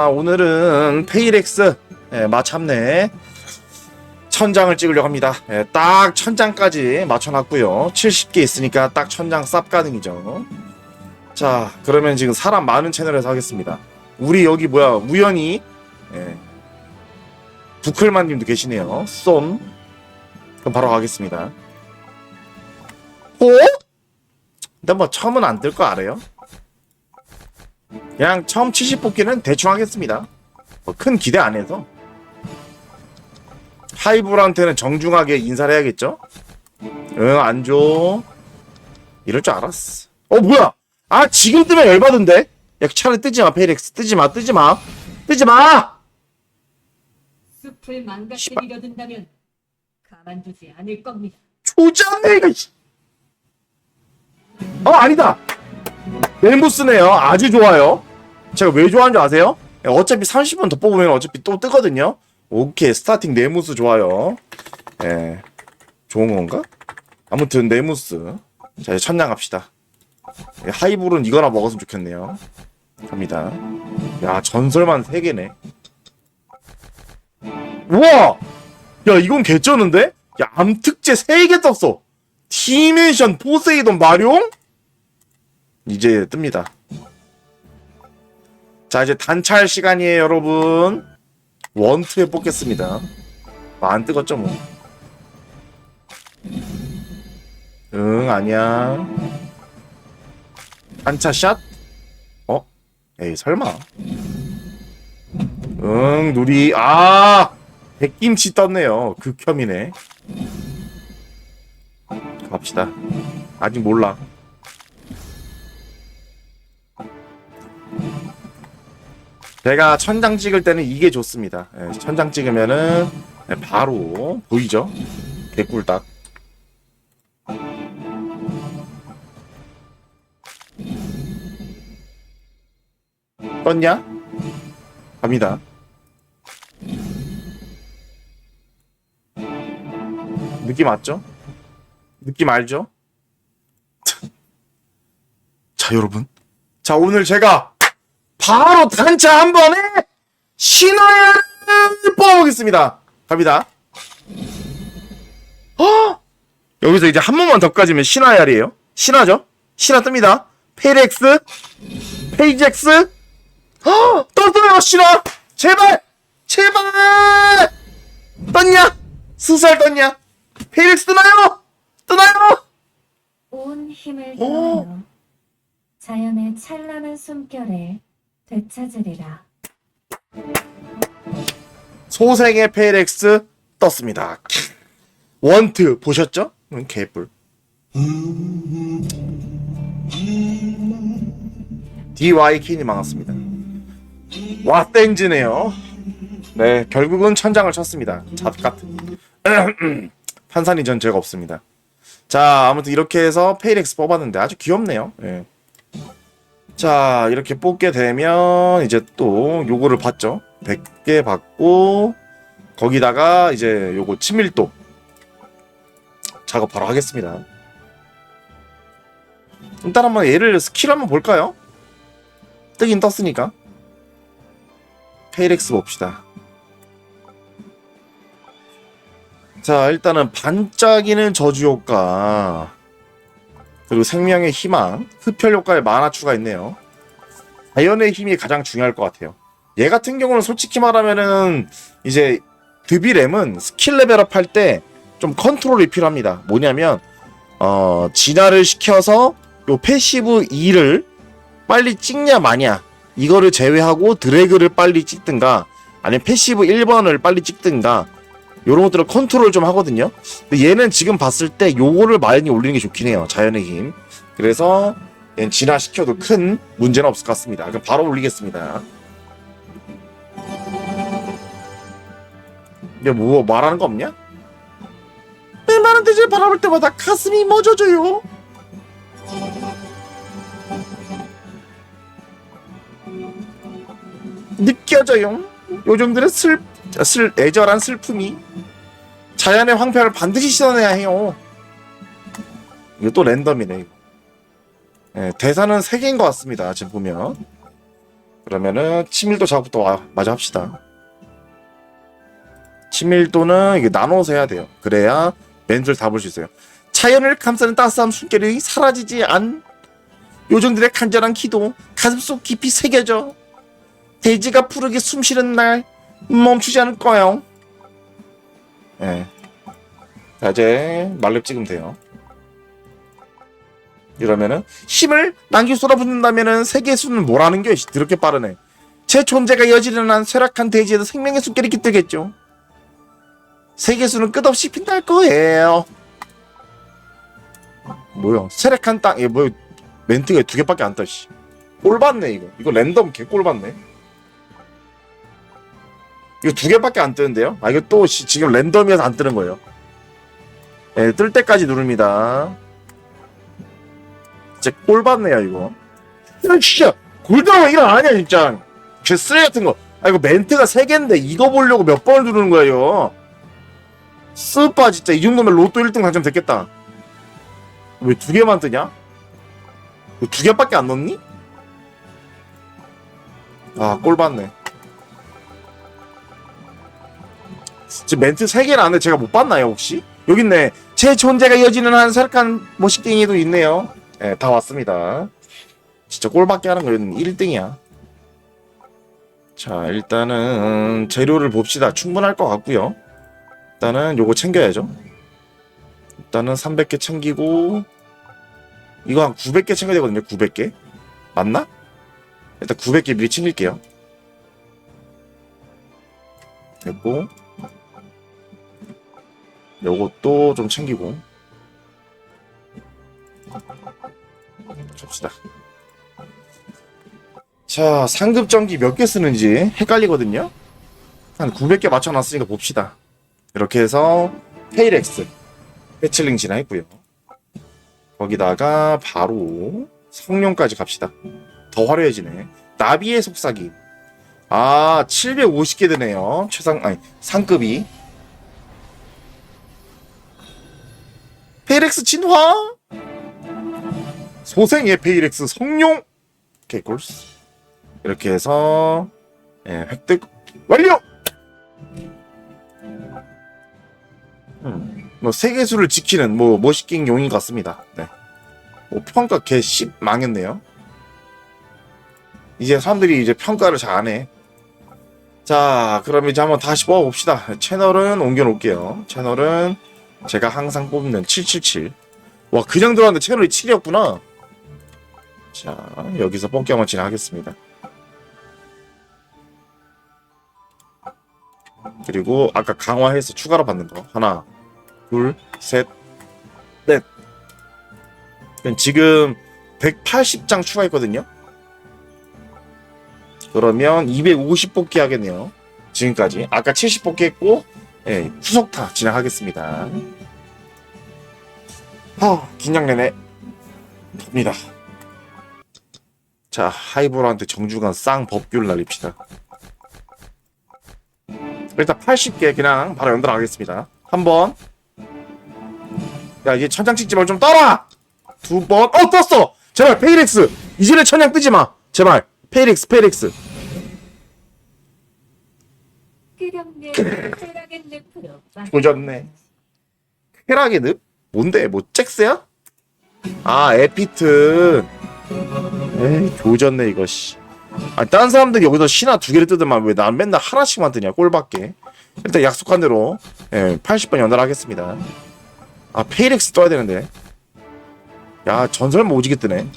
아, 오늘은 페이렉스 예, 마참내 천장을 찍으려고 합니다. 예, 딱 천장까지 맞춰놨고요. 70개 있으니까 딱 천장 쌉 가능이죠. 자, 그러면 지금 사람 많은 채널에서 하겠습니다. 우리 여기 뭐야 우연히 예, 부클만님도 계시네요. 쏨. 그럼 바로 가겠습니다. 어? 근데 뭐 처음은 안뜰거 알아요? 그냥 처음 70 뽑기는 대충 하겠습니다. 뭐 큰 기대 안 해서. 하이브한테는 정중하게 인사를 해야겠죠? 응, 안 줘. 이럴 줄 알았어. 어, 뭐야? 아, 지금 뜨면 열받은데? 야, 차라리 뜨지 마, 페이렉스. 뜨지 마, 뜨지 마. 뜨지 마! 숲을 망가뜨리려 든다면 가만두지 않을 겁니다. 조졌네, 이거. 씨. 어, 아니다. 멜무스네요. 아주 좋아요. 제가 왜 좋아하는 줄 아세요? 어차피 30번 더 뽑으면 어차피 또 뜨거든요. 오케이. 스타팅 네무스 좋아요. 예. 좋은 건가? 아무튼 네무스. 자, 이제 천냥 갑시다. 예, 하이볼은 이거나 먹었으면 좋겠네요. 갑니다. 야, 전설만 3개네. 우와! 야, 이건 개쩌는데? 야, 암특제 3개 떴어. 디멘션 포세이돈 마룡? 이제 뜹니다. 자, 이제 단찰 시간이에요, 여러분. 원투에 뽑겠습니다. 아, 안 뜨겁죠, 뭐. 응, 아니야. 단차 샷? 어? 에이, 설마. 응, 누리. 아! 백김치 떴네요. 극혐이네. 갑시다. 아직 몰라. 제가 천장 찍을 때는 이게 좋습니다. 예, 천장 찍으면은 예, 바로 보이죠? 개꿀딱. 떴냐? 갑니다. 느낌 맞죠? 느낌 알죠? 자, 여러분. 자, 오늘 제가 바로 단차 한 번에 신화를 뽑아보겠습니다. 갑니다. 어? 여기서 이제 한 번만 더 까지면 신화야리에요. 신화죠? 신화 뜹니다. 페이렉스, 페이젝스, 어, 떴어요, 신화! 제발! 제발! 떴냐? 스살 떴냐? 페이렉스 뜨나요? 뜨나요? 온 힘을 오. 다하여 자연의 찬란한 숨결에 되찾으리라. 소생의 페이렉스 떴습니다. 원트 보셨죠? 음, 개뿔. DYK님 반갑습니다. 와 땡지네요. 네 결국은 천장을 쳤습니다. 잡 같은. 판산이 전 죄가 없습니다. 자 아무튼 이렇게 해서 페이렉스 뽑았는데 아주 귀엽네요. 예. 자 이렇게 뽑게 되면 이제 또 요거를 봤죠. 100개 받고 거기다가 이제 요거 친밀도 작업 바로 하겠습니다. 일단 한번 얘를 스킬 한번 볼까요? 뜨긴 떴으니까 페이렉스 봅시다. 자 일단은 반짝이는 저주 효과 그리고 생명의 희망 흡혈 효과에 만화 추가 있네요. 자연의 힘이 가장 중요할 것 같아요. 얘 같은 경우는 솔직히 말하면은 이제 드비램은 스킬 레벨업 할 때 좀 컨트롤이 필요합니다. 뭐냐면 어 진화를 시켜서 요 패시브 2를 빨리 찍냐 마냐 이거를 제외하고 드래그를 빨리 찍든가 아니면 패시브 1번을 빨리 찍든가 요런 것들을 컨트롤 좀 하거든요. 근데 얘는 지금 봤을 때 요거를 많이 올리는 게 좋긴 해요. 자연의 힘. 그래서 얘는 진화시켜도 큰 문제는 없을 것 같습니다. 그럼 바로 올리겠습니다. 이게 뭐 말하는 거 없냐? 내 많은 대지를 바라볼 때마다 가슴이 멎어져요. 느껴져요. 요정들의 슬, 슬, 애절한 슬픔이 자연의 황폐를 반드시 씻어내야 해요. 이거 또 랜덤이네. 이거. 예, 대사는 3개인 것 같습니다. 지금 보면. 그러면은 치밀도 작업부터 와, 마저 합시다. 치밀도는 이게 나눠서 해야 돼요. 그래야 멘트를 다 볼 수 있어요. 자연을 감싸는 따스함 숨결이 사라지지 않 요정들의 간절한 기도 가슴속 깊이 새겨져 돼지가 푸르게 숨쉬는 날 멈추지 않을 거예요. 예. 자 이제 말렙 찍으면 돼요. 이러면은 힘을 남기 쏟아붓는다면은 세계의 수는 뭐라는 게 드럽게 빠르네. 제 존재가 여지는 한 쇠락한 대지에도 생명의 숨결이 깃들겠죠. 세계 수는 끝없이 빛날 거예요. 뭐야? 쇠락한 땅, 얘 뭐, 멘트가 두 개밖에 안 떠, 씨. 꼴 받네, 이거. 이거 랜덤 개꼴 받네. 이거 두 개밖에 안 뜨는데요? 아, 이거 또 씨, 지금 랜덤이어서 안 뜨는 거예요. 예, 뜰 때까지 누릅니다. 진짜 꼴 받네요, 이거. 야, 진짜! 골드라고 이거 아니야, 진짜. 개 쓰레기 같은 거. 아, 이거 멘트가 세 개인데 이거 보려고 몇 번을 누르는 거예요. 스파 진짜 이 정도면 로또 1등 당첨 됐겠다. 왜 두 개만 뜨냐? 왜두 개밖에 안 넣니? 아, 꼴 받네. 지금 멘트 세 개를 안에 제가 못 봤나요, 혹시? 여기 있네. 제 존재가 여지는 한 살악한 머시갱이도 있네요. 예, 다 왔습니다. 진짜 꼴밖에 하는 건 1등이야. 자, 일단은 재료를 봅시다. 충분할 것 같고요. 일단은 요거 챙겨야죠. 일단은 300개 챙기고 이거 한 900개 챙겨야 되거든요. 900개. 맞나? 일단 900개 미리 챙길게요. 됐고 요것도 좀 챙기고 줍시다. 자, 상급 전기 몇 개 쓰는지 헷갈리거든요. 한 900개 맞춰놨으니까 봅시다. 이렇게 해서 페이렉스 해칠링 진화했고요. 거기다가 바로 성룡까지 갑시다. 더 화려해지네. 나비의 속삭이. 아, 750개 되네요. 최상 아니 상급이. 페이렉스 진화. 소생의 페이렉스 성룡. 개꿀스. 이렇게 해서 예, 획득 완료. 음, 뭐 세계수를 지키는 뭐 멋있긴 용인 것 같습니다. 네. 뭐 평가 개 10 망했네요. 이제 사람들이 이제 평가를 잘 안 해. 자, 그럼 이제 한번 다시 뽑아봅시다. 채널은 옮겨놓을게요. 채널은 제가 항상 뽑는 777. 와, 그냥 들어왔는데 채널이 7이었구나. 자, 여기서 뽑기 한번 진행하겠습니다. 그리고 아까 강화해서 추가로 받는 거 하나 둘 셋 넷 지금 180장 추가했거든요 그러면 250 뽑기 하겠네요 지금까지 아까 70 뽑기 했고 예, 후속타 진행하겠습니다 하 긴장되네 갑니다 자 하이브로한테 정주간 쌍 법규를 날립시다 일단 80개 그냥 바로 연달아가겠습니다. 한 번. 야 이제 천장 찍지 말고 좀 떠라. 두 번. 어 떴어. 제발 페이렉스. 이전에 천장 뜨지 마. 제발 페이렉스 페이렉스. 끄덕내 쾌락의 늪으로 조졌네. 쾌락의 늪? 뭔데? 뭐 잭스야? 아 에피트. 에이 조졌네 이거 씨. 아, 딴 사람들이 여기서 신화 두 개를 뜨더만 왜난 맨날 하나씩만 뜨냐 꼴밖에 일단 약속한 대로 예, 80번 연달하겠습니다 아 페이렉스 떠야 되는데 야 전설만 오지게 뜨네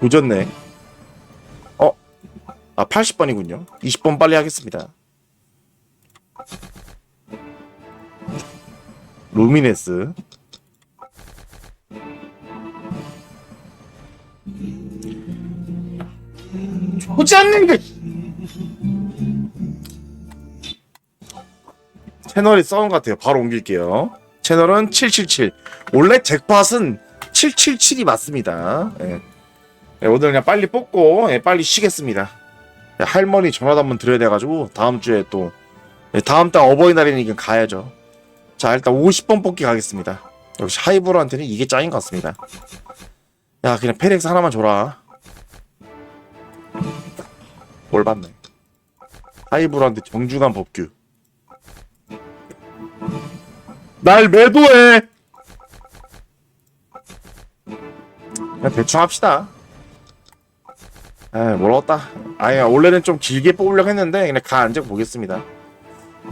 조졌네 어? 아 80번이군요 20번 빨리 하겠습니다 루미네스 보지 않는 게 채널이 썩은 것 같아요. 바로 옮길게요. 채널은 777. 원래 잭팟은 777이 맞습니다. 예. 예, 오늘 그냥 빨리 뽑고 예, 빨리 쉬겠습니다. 예, 할머니 전화도 한번 드려야 돼가지고 다음 주에 또 예, 다음 달 어버이날이니까 가야죠. 자 일단 50번 뽑기 가겠습니다. 역시 하이브로한테는 이게 짱인 것 같습니다. 야 그냥 페렉스 하나만 줘라. 꼴 받네. 하이브한테 정중한 법규. 날 매도해! 그냥 대충 합시다. 에 모르겠다. 아니, 원래는 좀 길게 뽑으려고 했는데, 그냥 가 앉아 보겠습니다.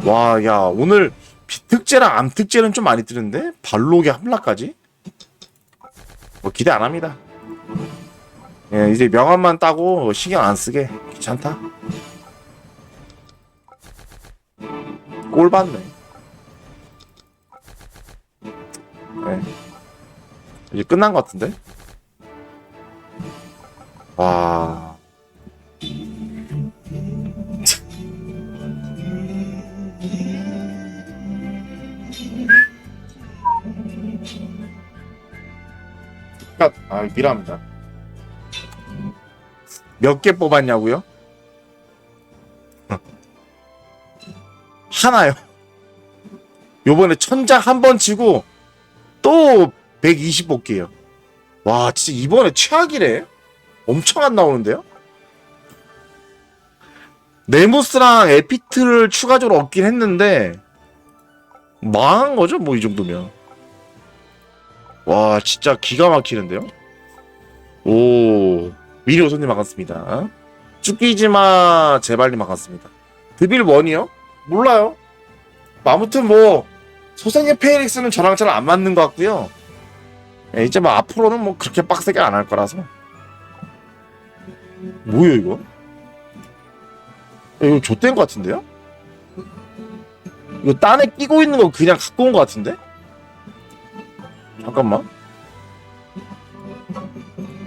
와, 야, 오늘 비특제랑 암특제는 좀 많이 뜨는데? 발록의 함락까지? 뭐 기대 안 합니다. 예, 이제 명함만 따고 신경 안 쓰게. 귀찮다. 꼴 받네. 예. 이제 끝난 것 같은데? 와. 아, 미라입니다. 몇 개 뽑았냐고요? 하나요. 요번에 천장 한번 치고 또 120 뽑기예요. 와, 진짜 이번에 최악이래. 엄청 안 나오는데요? 네모스랑 에피트를 추가적으로 얻긴 했는데 망한 거죠, 뭐 이 정도면. 와, 진짜 기가 막히는데요? 오, 미리 오손님 반갑습니다. 쭈끼지마 제발님 반갑습니다. 드빌 원이요? 몰라요. 뭐 아무튼 뭐 소생의 페이릭스는 저랑 잘 안 맞는 것 같고요. 예, 이제 뭐 앞으로는 뭐 그렇게 빡세게 안 할 거라서. 뭐예요 이거? 야, 이거 좆된 것 같은데요? 이거 딴에 끼고 있는 거 그냥 갖고 온 것 같은데? 잠깐만.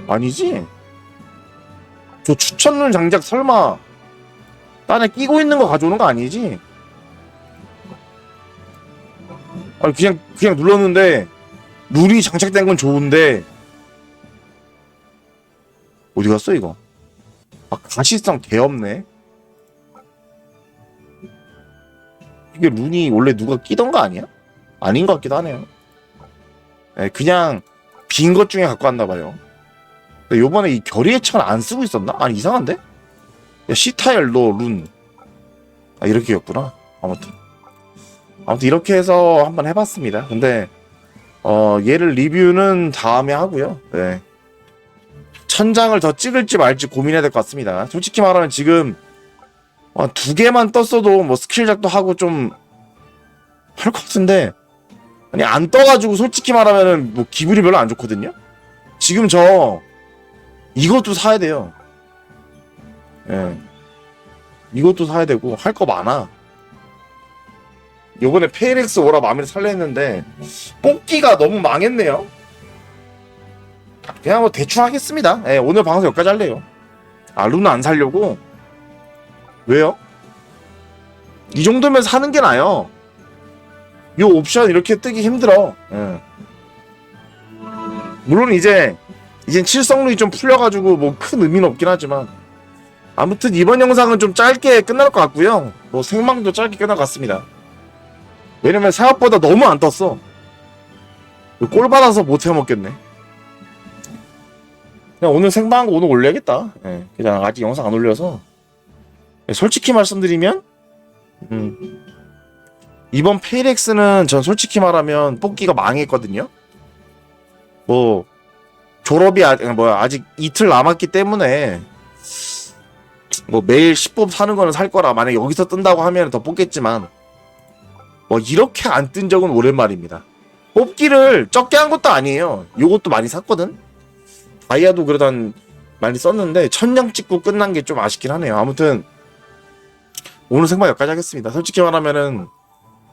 아니지? 저 추천룬 장작 설마 딴에 끼고 있는 거 가져오는 거 아니지? 아니 그냥 그냥 눌렀는데 룰이 장착된 건 좋은데 어디 갔어 이거? 아 가시성 개 없네. 이게 룬이 원래 누가 끼던 거 아니야? 아닌 것 같기도 하네요. 네, 그냥 빈 것 중에 갖고 왔나 봐요. 요번에 이 결의의 창을 안 쓰고 있었나? 아니 이상한데? 야 C타일 너룬 아 이렇게였구나. 아무튼 아무튼 이렇게 해서 한번 해봤습니다. 근데 어 얘를 리뷰는 다음에 하고요. 네. 천장을 더 찍을지 말지 고민해야 될 것 같습니다. 솔직히 말하면 지금 한두 개만 떴어도 뭐 스킬 작도 하고 좀 할 것 같은데 아니 안 떠가지고 솔직히 말하면은 뭐 기분이 별로 안 좋거든요. 지금 저 이것도 사야 돼요. 예. 이것도 사야 되고 할 거 많아. 요번에 페이렉스 오라 마음에 살려 했는데 뽑기가 너무 망했네요. 그냥 뭐 대충 하겠습니다. 예, 오늘 방송 여기까지 할래요. 아 루나 안 살려고? 왜요? 이 정도면 사는 게 나아요. 요 옵션 이렇게 뜨기 힘들어. 예. 물론 이제 이젠 칠성룰이 좀 풀려가지고 뭐 큰 의미는 없긴 하지만 아무튼 이번 영상은 좀 짧게 끝날 것 같고요. 뭐 생방도 짧게 같습니다. 왜냐면 생각보다 너무 안 떴어. 꼴 받아서 못 해먹겠네. 그냥 오늘 생방한 거 오늘 올려야겠다. 예, 그냥 아직 영상 안 올려서. 예, 솔직히 말씀드리면, 음, 이번 페이렉스는 전 솔직히 말하면 뽑기가 망했거든요. 뭐 졸업이 아, 뭐야 아직 이틀 남았기 때문에 뭐 매일 10법 사는 거는 살 거라 만약 여기서 뜬다고 하면 더 뽑겠지만 뭐 이렇게 안 뜬 적은 오랜만입니다. 뽑기를 적게 한 것도 아니에요. 요것도 많이 샀거든. 다이아도 그래도 한 많이 썼는데 천냥 찍고 끝난 게 좀 아쉽긴 하네요. 아무튼 오늘 생방 여기까지 하겠습니다. 솔직히 말하면은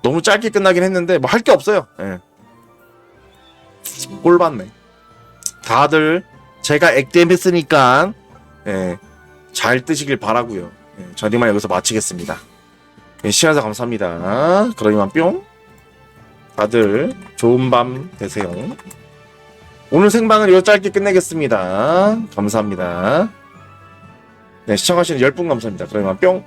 너무 짧게 끝나긴 했는데 뭐 할 게 없어요. 예. 꼴 받네. 다들 제가 액땜했으니까 예, 잘 뜨시길 바라고요. 예, 전 이만 여기서 마치겠습니다. 예, 시청해서 감사합니다. 그럼 이만 뿅. 다들 좋은 밤 되세요. 오늘 생방은 이거 짧게 끝내겠습니다. 감사합니다. 네, 시청하시는 10분 감사합니다. 그럼 이만 뿅.